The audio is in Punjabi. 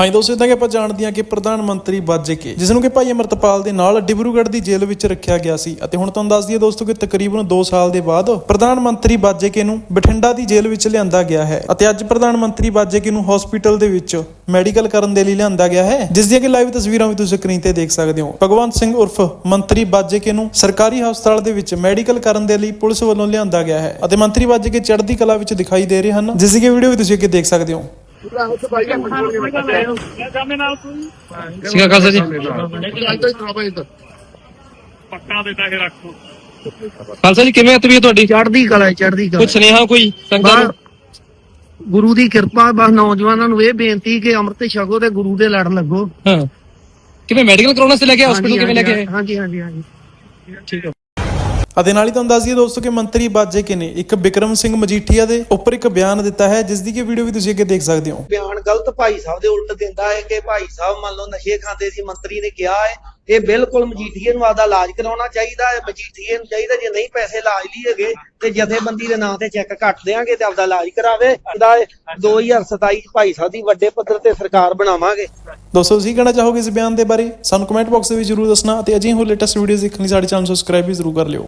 ਹਾਂਜੀ ਦੋਸਤੋ ਇਦਾਂ ਕਿ ਆਪਾਂ ਜਾਣਦੇ ਹਾਂ ਕਿ ਪ੍ਰਧਾਨ ਮੰਤਰੀ ਬਾਜੇ ਕੇ, ਜਿਸ ਨੂੰ ਕਿ ਭਾਈ ਅਮਰਤਪਾਲ ਦੇ ਨਾਲ ਡਿਬਰੂਗੜ੍ਹ ਦੀ ਜੇਲ੍ਹ ਵਿੱਚ ਰੱਖਿਆ ਗਿਆ ਸੀ। ਅਤੇ ਹੁਣ ਤੁਹਾਨੂੰ ਦੱਸ ਦਈਏ ਦੋਸਤੋ ਕਿ ਤਕਰੀਬਨ 2 ਸਾਲ ਦੇ ਬਾਅਦ ਪ੍ਰਧਾਨ ਮੰਤਰੀ ਬਾਜੇ ਕੇ ਨੂੰ ਬਠਿੰਡਾ ਦੀ ਜੇਲ੍ਹ ਵਿੱਚ ਲਿਆਂਦਾ ਗਿਆ ਹੈ। ਅਤੇ ਅੱਜ ਪ੍ਰਧਾਨ ਮੰਤਰੀ ਬਾਜੇ ਕੇ ਨੂੰ ਹਸਪੀਟਲ ਦੇ ਵਿੱਚ ਮੈਡੀਕਲ ਕਰਨ ਦੇ ਲਈ ਲਿਆਂਦਾ ਗਿਆ ਹੈ, ਜਿਸ ਦੀਆਂ ਕਿ ਲਾਈਵ ਤਸਵੀਰਾਂ ਵੀ ਤੁਸੀਂ ਸਕਰੀਨ ਤੇ ਦੇਖ ਸਕਦੇ ਹੋ। ਭਗਵੰਤ ਸਿੰਘ ਉਰਫ ਮੰਤਰੀ ਬਾਜੇ ਕੇ ਨੂੰ ਸਰਕਾਰੀ ਹਸਪਤਾਲ ਦੇ ਵਿੱਚ ਮੈਡੀਕਲ ਕਰਨ ਦੇ ਲਈ ਪੁਲਿਸ ਵੱਲੋਂ ਲਿਆਂਦਾ ਗਿਆ ਹੈ। ਅਤੇ ਮੰਤਰੀ ਬਾਜੇ ਕੇ ਚੜ੍ਹਦੀ ਕਲਾ ਵਿੱਚ ਦਿਖਾਈ ਦੇ ਰਹੇ ਹਨ, ਜਿਸ ਦੀ ਵੀਡੀਓ ਵੀ ਤੁਸੀਂ ਅੱਗੇ ਦੇਖ ਸਕਦੇ ਹੋ। ਸਿਕਾ ਖਾਲਸਾ ਜੀ। ਪੱਕਾ ਦੇ ਪੈਸੇ ਰੱਖੋ ਖਾਲਸਾ ਜੀ ਕਿਵੇਂ ਤਬੀਅਤ ਤੁਹਾਡੀ? ਚੜ੍ਹਦੀ ਕਲਾ ਚੜ੍ਹਦੀ ਕੋਈ ਕਲਾ ਸੁਨੇਹਾ ਕੋਈ ਸੰਗਤਾਂ ਨੂੰ? ਗੁਰੂ ਦੀ ਕਿਰਪਾ ਬਸ ਨੌਜਵਾਨਾਂ ਨੂੰ ਇਹ ਬੇਨਤੀ ਕਿ ਅੰਮ੍ਰਿਤ ਛਕੋ ਤੇ ਗੁਰੂ ਦੇ ਲੜ ਲੱਗੋ। ਹਾਂ। ਕਿਵੇਂ ਮੈਡੀਕਲ ਕਰਾਉਣਾ ਸੀ ਲੈ ਕੇ ਹਸਪੀਟਲ ਕਿਵੇਂ ਲੈ ਕੇ ਆਏ? ਹਾਂਜੀ ਹਾਂਜੀ ਹਾਂਜੀ। ਠੀਕ ਹੈ। ਅਤੇ ਨਾਲ ਹੀ ਤੁਹਾਨੂੰ ਦੱਸ ਦਈਏ ਦੋਸਤੋ ਕਿ ਮੰਤਰੀ ਬਾਜੇ ਕੇ ਨੇ ਇੱਕ ਬਿਕਰਮ ਸਿੰਘ ਮਜੀਠੀਆ ਦੇ ਉੱਪਰ ਇੱਕ ਬਿਆਨ ਦਿੱਤਾ ਹੈ ਜਿਸ ਦੀ ਕਿ ਵੀਡੀਓ ਵੀ ਤੁਸੀਂ ਅੱਗੇ ਦੇਖ ਸਕਦੇ ਹੋ। ਬਿਆਨ ਗਲਤ ਭਾਈ ਸਾਹਿਬ ਦੇ ਉਲਟ ਦਿੰਦਾ ਹੈ ਕਿ ਭਾਈ ਸਾਹਿਬ ਮੰਨ ਲਓ ਨਸ਼ੇ ਖਾਂਦੇ ਸੀ ਮੰਤਰੀ ਨੇ ਕਿਹਾ ਹੈ ਇਹ ਬਿਲਕੁਲ ਮਜੀਠੀਏ ਨੂੰ ਆਦਾ ਇਲਾਜ ਕਰਾਉਣਾ ਚਾਹੀਦਾ ਹੈ ਮਜੀਠੀਏ ਨੂੰ ਚਾਹੀਦਾ ਜੇ ਨਹੀਂ ਪੈਸੇ ਇਲਾਜ ਲਈ ਹੈਗੇ ਤੇ ਜਥੇਬੰਦੀ ਦੇ ਨਾਂ ਤੇ ਚੈੱਕ ਕੱਟ ਦੇਾਂਗੇ ਤੇ ਆਪਦਾ ਇਲਾਜ ਕਰਾਵੇ। ਇਹਦਾ 2027 ਚ ਭਾਈ ਸਾਹਿਬ ਦੀ ਵੱਡੇ ਪੱਧਰ ਤੇ ਸਰਕਾਰ ਬਣਾਵਾਂਗੇ। ਦੋਸਤੋ ਤੁਸੀਂ ਕਹਿਣਾ ਚਾਹੋਗੇ ਇਸ ਬਿਆਨ ਦੇ ਬਾਰੇ? ਸਾਨੂੰ ਕਮੈਂਟ ਬਾਕਸ ਦੇ ਵਿੱਚ ਜਰੂਰ ਦੱਸਣਾ ਅਤੇ ਅਜਿਹੇ ਹੋਰ ਲੇਟੈਸਟ ਵੀਡੀਓਜ਼ ਦੇਖਣ ਲਈ ਸਾਡੇ ਚੈਨਲ ਸਬਸਕ੍ਰਾਈਬ ਵੀ ਜ਼ਰੂਰ ਕਰ ਲਿਓ।